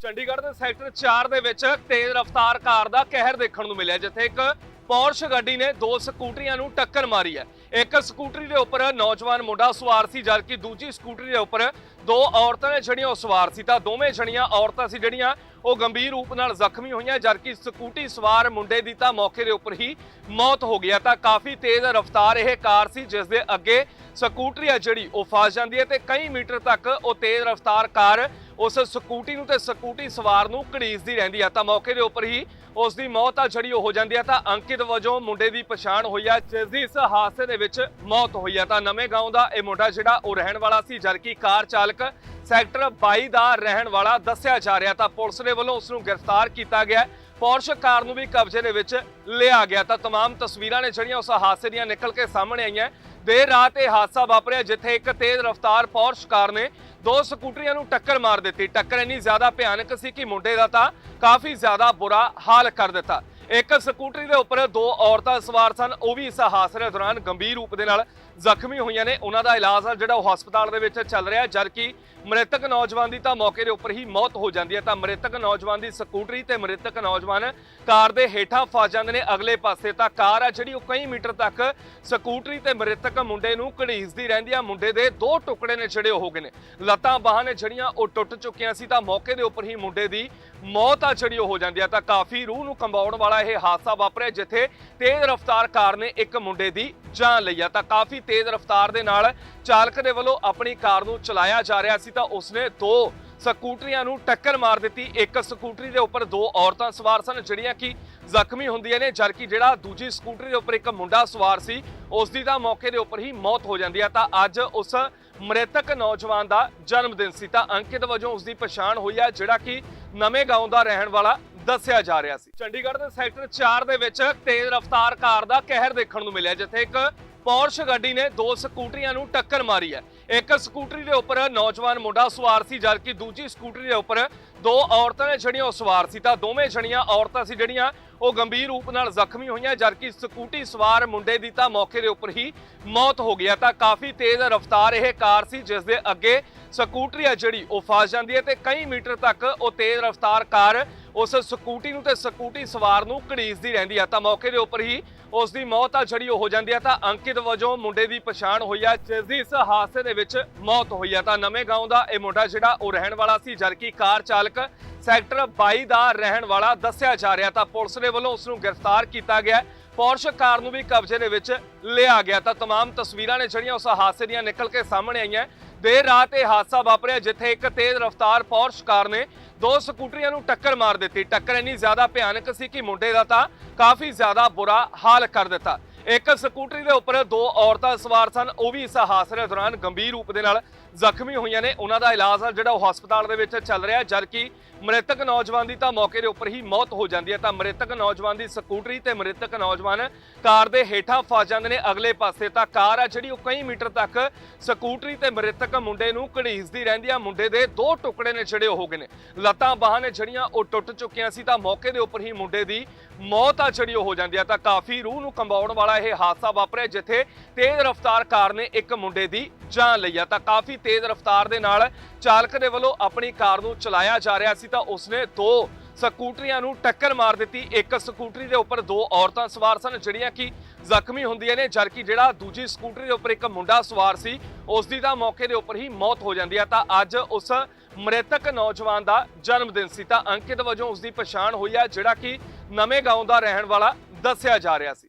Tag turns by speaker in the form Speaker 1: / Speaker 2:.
Speaker 1: ਚੰਡੀਗੜ੍ਹ ਦੇ ਸੈਕਟਰ 4 ਦੇ ਵਿੱਚ ਤੇਜ਼ ਰਫ਼ਤਾਰ ਕਾਰ ਦਾ ਕਹਿਰ ਦੇਖਣ ਨੂੰ ਮਿਲਿਆ, ਜਿੱਥੇ ਇੱਕ ਪੌਰਸ਼ ਗੱਡੀ ਨੇ ਦੋ ਸਕੂਟਰੀਆਂ ਨੂੰ ਟੱਕਰ ਮਾਰੀ ਹੈ। ਇੱਕ ਸਕੂਟਰੀ ਦੇ ਉੱਪਰ ਨੌਜਵਾਨ ਮੁੰਡਾ ਸਵਾਰ ਸੀ, ਜਦਕਿ ਦੂਜੀ ਸਕੂਟਰੀ ਦੇ ਉੱਪਰ ਦੋ ਔਰਤਾਂ ਨੇ ਜਿਹੜੀਆਂ ਉਹ ਸਵਾਰ ਸੀ। ਤਾਂ ਦੋਵੇਂ ਜਣੀਆਂ ਔਰਤਾਂ ਸੀ, ਜਿਹੜੀਆਂ ਉਹ ਗੰਭੀਰ ਰੂਪ ਨਾਲ ਜ਼ਖਮੀ ਹੋਈਆਂ, ਜਦਕਿ ਸਕੂਟੀ ਸਵਾਰ ਮੁੰਡੇ ਦੀ ਤਾਂ ਮੌਕੇ ਦੇ ਉੱਪਰ ਹੀ ਮੌਤ ਹੋ ਗਿਆ ਤਾਂ ਕਾਫੀ ਤੇਜ਼ ਰਫ਼ਤਾਰ ਇਹ ਕਾਰ ਸੀ, ਜਿਸ ਦੇ ਅੱਗੇ ਸਕੂਟਰੀ ਆ ਜਿਹੜੀ ਉਹ ਫਸ ਜਾਂਦੀ ਹੈ ਤੇ ਕਈ ਮੀਟਰ ਤੱਕ ਉਹ ਤੇਜ਼ ਰਫ਼ਤਾਰ ਕਾਰ ਉਸ ਸਕੂਟੀ ਨੂੰ ਤੇ ਸਕੂਟੀ ਸਵਾਰ ਨੂੰ ਘੜੀਸਦੀ ਰਹਿੰਦੀ ਆ ਤਾਂ ਮੌਕੇ ਦੇ ਉੱਪਰ ਹੀ ਉਸ ਦੀ ਮੌਤ ਆ ਜਿਹੜੀ ਉਹ ਹੋ ਜਾਂਦੀ ਆ ਤਾਂ ਅੰਕਿਤ ਵਜੋਂ ਮੁੰਡੇ ਦੀ ਪਛਾਣ ਹੋਈ ਆ ਜਿਸ ਦੀ ਇਸ ਹਾਦਸੇ ਦੇ ਵਿੱਚ ਮੌਤ ਹੋਈ ਆ ਤਾਂ ਨਵੇਂ ਗਾਉਂ ਦਾ ਇਹ ਮੁੰਡਾ ਜਿਹੜਾ ਉਹ ਰਹਿਣ ਵਾਲਾ ਸੀ ਜਦਕਿ ਕਾਰ ਚਾਲਕ ਸੈਕਟਰ 22 ਦਾ ਰਹਿਣ ਵਾਲਾ ਦੱਸਿਆ ਜਾ ਰਿਹਾ ਤਾਂ ਪੁਲਿਸ ਦੇ ਵੱਲੋਂ ਉਸ ਨੂੰ ਗ੍ਰਿਫਤਾਰ ਕੀਤਾ ਗਿਆ ਹੈ। ਪੋਰਸ਼ ਕਾਰ ਨੂੰ ਵੀ ਕਬਜ਼ੇ ਦੇ ਵਿੱਚ ਲਿਆ ਗਿਆ ਤਾਂ तमाम ਤਸਵੀਰਾਂ ਨੇ ਜਿਹੜੀਆਂ ਉਸ ਹਾਦਸੇ ਦੀਆਂ ਨਿਕਲ ਕੇ ਸਾਹਮਣੇ ਆਈਆਂ ਦੇਰ ਰਾਤ ਇਹ ਹਾਦਸਾ ਵਾਪਰਿਆ ਜਿੱਥੇ ਇੱਕ ਤੇਜ਼ ਰਫ਼ਤਾਰ ਪੋਰਸ਼ ਕਾਰ ਨੇ ਦੋ ਸਕੂਟਰੀਆਂ ਨੂੰ ਟੱਕਰ ਮਾਰ ਦਿੱਤੀ। ਟੱਕਰ ਇੰਨੀ ਜ਼ਿਆਦਾ ਭਿਆਨਕ ਸੀ ਕਿ ਮੁੰਡੇ ਦਾ ਤਾਂ ਕਾਫੀ ਜ਼ਿਆਦਾ ਬੁਰਾ ਹਾਲ ਕਰ ਦਿੱਤਾ। ਇੱਕ ਸਕੂਟਰੀ ਦੇ ਉੱਪਰ ਦੋ ਔਰਤਾਂ ਸਵਾਰ ਸਨ, ਉਹ ਵੀ ਇਸ ਹਾਦਸੇ ਦੌਰਾਨ ਗੰਭੀਰ ਰੂਪ ਦੇ ਨਾਲ ਜ਼ਖਮੀ ਹੋਈਆਂ ਨੇ। ਉਹਨਾਂ ਦਾ ਇਲਾਜ ਆ ਜਿਹੜਾ ਉਹ ਹਸਪਤਾਲ ਦੇ ਵਿੱਚ ਚੱਲ ਰਿਹਾ, ਜਦਕਿ ਮ੍ਰਿਤਕ ਨੌਜਵਾਨ ਦੀ ਤਾਂ ਮੌਕੇ ਦੇ ਉੱਪਰ ਹੀ ਮੌਤ ਹੋ ਜਾਂਦੀ ਹੈ। ਤਾਂ ਮ੍ਰਿਤਕ ਨੌਜਵਾਨ ਦੀ ਸਕੂਟਰੀ ਤੇ ਮ੍ਰਿਤਕ ਨੌਜਵਾਨ ਕਾਰ ਦੇ ਹੇਠਾਂ ਫਸ ਜਾਂਦੇ ਨੇ ਅਗਲੇ ਪਾਸੇ। ਤਾਂ ਕਾਰ ਆ ਜਿਹੜੀ ਉਹ ਕਈ ਮੀਟਰ ਤੱਕ ਸਕੂਟਰੀ ਤੇ ਮ੍ਰਿਤਕ ਮੁੰਡੇ ਨੂੰ ਘੜੀਸਦੀ ਰਹਿੰਦੀ ਆ। ਮੁੰਡੇ ਦੇ ਦੋ ਟੁਕੜੇ ਨੇ ਜਿਹੜੇ ਉਹ ਹੋ ਗਏ ਨੇ। ਲੱਤਾਂ ਬਾਹਾਂ ਨੇ ਜਿਹੜੀਆਂ ਉਹ ਟੁੱਟ ਚੁੱਕੀਆਂ ਸੀ। ਤਾਂ ਮੌਕੇ ਦੇ ਉੱਪਰ ਹੀ ਮੁੰਡੇ ਦੀ ਮੌਤ ਆ ਜਿਹੜੀ ਉਹ ਹੋ ਜਾਂਦੀ ਆ। ਤਾਂ ਕਾਫੀ ਰੂਹ ਨੂੰ ਕੰਬਾਉਣ ਵਾਲਾ ਇਹ ਹਾਦਸਾ ਵਾਪਰਿਆ, ਜਿੱਥੇ ਤੇਜ਼ ਰਫ਼ਤਾਰ ਕਾਰ ਨੇ ਇੱਕ ਮੁੰਡੇ ਦੀ ਜਾਨ ਲਈ ਆ ਤਾਂ ਕਾਫੀ ਤੇਜ਼ ਰਫ਼ਤਾਰ ਦੇ ਨਾਲ ਚਾਲਕ ਦੇ ਵੱਲੋਂ ਆਪਣੀ ਕਾਰ ਨੂੰ ਚਲਾਇਆ ਜਾ ਰਿਹਾ ਸੀ ਤਾਂ ਉਸਨੇ ਦੋ ਸਕੂਟਰੀਆਂ ਨੂੰ ਟੱਕਰ ਮਾਰ ਦਿੱਤੀ। ਇੱਕ ਸਕੂਟਰੀ ਦੇ ਉੱਪਰ ਦੋ ਔਰਤਾਂ ਸਵਾਰ ਸਨ, ਜਿਹੜੀਆਂ ਕਿ ਜ਼ਖਮੀ ਹੁੰਦੀਆਂ ਨੇ, ਜਦਕਿ ਜਿਹੜਾ ਦੂਜੀ ਸਕੂਟਰੀ ਦੇ ਉੱਪਰ ਇੱਕ ਮੁੰਡਾ ਸਵਾਰ ਸੀ ਉਸ ਦੀ ਤਾਂ ਮੌਕੇ ਦੇ ਉੱਪਰ ਹੀ ਮੌਤ ਹੋ ਜਾਂਦੀ ਹੈ ਤਾਂ ਅੱਜ ਉਸ ਮ੍ਰਿਤਕ ਨੌਜਵਾਨ ਦਾ ਜਨਮ ਦਿਨ ਸੀ। ਤਾਂ ਅੰਕਿਤ ਵਜੋਂ ਉਸ ਦੀ ਪਛਾਣ ਹੋਈ ਹੈ ਜਿਹੜਾ ਕਿ ਨਵੇਂ ਗਾਉਂ ਦਾ ਰਹਿਣ ਵਾਲਾ ਦੱਸਿਆ ਜਾ ਰਿਹਾ ਸੀ। ਚੰਡੀਗੜ੍ਹ ਦੇ ਸੈਕਟਰ 4 ਦੇ ਵਿੱਚ ਤੇਜ਼ ਰਫ਼ਤਾਰ ਕਾਰ ਦਾ ਕਹਿਰ ਦੇਖਣ ਨੂੰ ਮਿਲਿਆ, ਜਿੱਥੇ ਇੱਕ ਪੌਰਸ਼ ਗੱਡੀ ਨੇ ਦੋ ਸਕੂਟਰੀਆਂ ਨੂੰ ਟੱਕਰ ਮਾਰੀ ਹੈ। ਇੱਕ ਸਕੂਟਰੀ ਦੇ ਉੱਪਰ ਨੌਜਵਾਨ ਮੁੰਡਾ ਸਵਾਰ ਸੀ, ਜਦਕਿ ਦੂਜੀ ਸਕੂਟਰੀ ਦੇ ਉੱਪਰ ਦੋ ਔਰਤਾਂ ਨੇ ਜਿਹੜੀਆਂ ਉਹ ਸਵਾਰ ਸੀ। ਤਾਂ ਦੋਵੇਂ ਜਣੀਆਂ ਔਰਤਾਂ ਸੀ ਜਿਹੜੀਆਂ ਉਹ ਗੰਭੀਰ ਰੂਪ ਨਾਲ ਜ਼ਖਮੀ ਹੋਈਆਂ, ਜਦਕਿ ਸਕੂਟੀ ਸਵਾਰ ਮੁੰਡੇ ਦੀ ਤਾਂ ਮੌਕੇ ਦੇ ਉੱਪਰ ਹੀ ਮੌਤ ਹੋ ਗਿਆ ਤਾਂ ਕਾਫੀ ਤੇਜ਼ ਰਫ਼ਤਾਰ ਇਹ ਕਾਰ ਸੀ, ਜਿਸ ਦੇ ਅੱਗੇ ਸਕੂਟਰੀ ਆ ਜਿਹੜੀ, ਉਹ ਫਸ ਜਾਂਦੀ ਹੈ ਤੇ ਕਈ ਮੀਟਰ ਤੱਕ ਉਹ ਤੇਜ਼ ਰਫ਼ਤਾਰ ਕਾਰ ਉਸ ਸਕੂਟੀ ਨੂੰ ਤੇ ਸਕੂਟੀ ਸਵਾਰ ਨੂੰ ਘੜੀਸਦੀ ਰਹਿੰਦੀ ਆ ਤਾਂ ਮੌਕੇ ਦੇ ਉੱਪਰ ਹੀ ਉਸ ਦੀ ਮੌਤ ਆ ਜਿਹੜੀ ਉਹ ਹੋ ਜਾਂਦੀ ਆ ਤਾਂ ਅੰਕਿਤ ਵਜੋਂ ਮੁੰਡੇ ਦੀ ਪਛਾਣ ਹੋਈ ਆ ਜਿਸ ਦੀ ਇਸ ਹਾਦਸੇ ਦੇ ਵਿੱਚ ਮੌਤ ਹੋਈ ਆ ਤਾਂ ਨਵੇਂ ਗਾਉਂ ਦਾ ਇਹ ਮੁੰਡਾ ਜਿਹੜਾ ਉਹ ਰਹਿਣ ਵਾਲਾ ਸੀ ਜਦਕਿ ਕਾਰ ਚਾਲਕ ਸੈਕਟਰ 22 ਦਾ ਰਹਿਣ ਵਾਲਾ ਦੱਸਿਆ ਜਾ ਰਿਹਾ ਤਾਂ ਪੁਲਿਸ ਦੇ ਵੱਲੋਂ ਉਸ ਨੂੰ ਗ੍ਰਿਫਤਾਰ ਕੀਤਾ ਗਿਆ ਹੈ। ਪੋਰਸ਼ ਕਾਰ ਨੂੰ ਵੀ ਕਬਜ਼ੇ ਦੇ ਵਿੱਚ ਲਿਆ ਗਿਆ ਤਾਂ तमाम ਤਸਵੀਰਾਂ ਨੇ ਜਿਹੜੀਆਂ ਉਸ ਹਾਦਸੇ ਦੀਆਂ ਨਿਕਲ ਕੇ ਸਾਹਮਣੇ ਆਈਆਂ ਦੇਰ ਰਾਤ ਇਹ ਹਾਦਸਾ ਵਾਪਰਿਆ ਜਿੱਥੇ ਇੱਕ ਤੇਜ਼ ਰਫ਼ਤਾਰ ਪੋਰਸ਼ ਕਾਰ ਨੇ ਦੋ ਸਕੂਟਰੀਆਂ ਨੂੰ ਟੱਕਰ ਮਾਰ ਦਿੱਤੀ। ਟੱਕਰ ਇੰਨੀ ਜ਼ਿਆਦਾ ਭਿਆਨਕ ਸੀ ਕਿ ਮੁੰਡੇ ਦਾ ਤਾਂ ਕਾਫੀ ਜ਼ਿਆਦਾ ਬੁਰਾ ਹਾਲ ਕਰ ਦਿੱਤਾ। ਇੱਕ ਸਕੂਟਰੀ ਦੇ ਉੱਪਰ ਦੋ ਔਰਤਾਂ ਸਵਾਰ ਸਨ, ਉਹ ਵੀ ਇਸ ਹਾਦਸੇ ਦੌਰਾਨ ਗੰਭੀਰ ਰੂਪ ਦੇ ਨਾਲ ਜ਼ਖਮੀ ਹੋਈਆਂ ਨੇ। ਉਹਨਾਂ ਦਾ ਇਲਾਜ ਆ ਜਿਹੜਾ ਉਹ ਹਸਪਤਾਲ ਦੇ ਵਿੱਚ ਚੱਲ ਰਿਹਾ ਜਦਕਿ ਮ੍ਰਿਤਕ ਨੌਜਵਾਨ ਦੀ ਤਾਂ ਮੌਕੇ ਦੇ ਉੱਪਰ ਹੀ ਮੌਤ ਹੋ ਜਾਂਦੀ ਹੈ। ਤਾਂ ਮ੍ਰਿਤਕ ਨੌਜਵਾਨ ਦੀ ਸਕੂਟਰੀ ਤੇ ਮ੍ਰਿਤਕ ਨੌਜਵਾਨ ਕਾਰ ਦੇ ਹੇਠਾਂ ਫਸ ਜਾਂਦੇ ਨੇ ਅਗਲੇ ਪਾਸੇ। ਤਾਂ ਕਾਰ ਆ ਜਿਹੜੀ ਉਹ ਕਈ ਮੀਟਰ ਤੱਕ ਸਕੂਟਰੀ ਤੇ ਮ੍ਰਿਤਕ ਮੁੰਡੇ ਨੂੰ ਘੜੀਸਦੀ ਰਹਿੰਦੀ ਆ। ਮੁੰਡੇ ਦੇ ਦੋ ਟੁਕੜੇ ਨੇ ਜਿਹੜੇ ਉਹ ਹੋ ਗਏ ਨੇ। ਲੱਤਾਂ ਬਾਹਾਂ ਨੇ ਜਿਹੜੀਆਂ ਉਹ ਟੁੱਟ ਚੁੱਕੀਆਂ ਸੀ। ਤਾਂ ਮੌਕੇ ਦੇ ਉੱਪਰ ਹੀ ਮੁੰਡੇ ਦੀ ਮੌਤ ਆ ਜਿਹੜੀ ਉਹ ਹੋ ਜਾਂਦੀ ਆ। ਤਾਂ ਕਾਫੀ ਰੂਹ ਨੂੰ ਕੰਬਾਉਣ ਵਾਲਾ ਇਹ ਹਾਦਸਾ ਵਾਪਰਿਆ, ਜਿੱਥੇ ਤੇਜ਼ ਰਫ਼ਤਾਰ ਕਾਰ ਨੇ ਇੱਕ ਮੁੰਡੇ ਦੀ ਜਾਨ ਲਈ ਆ, ਤਾਂ ਕਾਫੀ ਤੇਜ਼ ਰਫ਼ਤਾਰ ਦੇ ਨਾਲ ਚਾਲਕ ਦੇ ਵੱਲੋਂ ਆਪਣੀ ਕਾਰ ਨੂੰ ਚਲਾਇਆ ਜਾ ਰਿਹਾ ਸੀ, ਤਾਂ ਉਸਨੇ ਦੋ ਸਕੂਟਰੀਆਂ ਨੂੰ ਟੱਕਰ ਮਾਰ ਦਿੱਤੀ। ਇੱਕ ਸਕੂਟਰੀ ਦੇ ਉੱਪਰ ਦੋ ਔਰਤਾਂ ਸਵਾਰ ਸਨ, ਜਿਹੜੀਆਂ ਕਿ ਜ਼ਖਮੀ ਹੁੰਦੀਆਂ ਨੇ, ਜਦਕਿ ਜਿਹੜਾ ਦੂਜੀ ਸਕੂਟਰੀ ਦੇ ਉੱਪਰ ਇੱਕ ਮੁੰਡਾ ਸਵਾਰ ਸੀ ਉਸ ਦੀ ਤਾਂ ਮੌਕੇ ਦੇ ਉੱਪਰ ਹੀ ਮੌਤ ਹੋ ਜਾਂਦੀ ਹੈ ਤਾਂ ਅੱਜ ਉਸ ਮ੍ਰਿਤਕ ਨੌਜਵਾਨ ਦਾ ਜਨਮ ਦਿਨ ਸੀ, ਤਾਂ ਅੰਕਿਤ ਵਜੋਂ ਉਸ ਦੀ ਪਛਾਣ ਹੋਈ ਹੈ ਜਿਹੜਾ ਕਿ ਨਵੇਂ ਗਾਉਂ ਦਾ ਰਹਿਣ ਵਾਲਾ ਦੱਸਿਆ ਜਾ ਰਿਹਾ ਸੀ।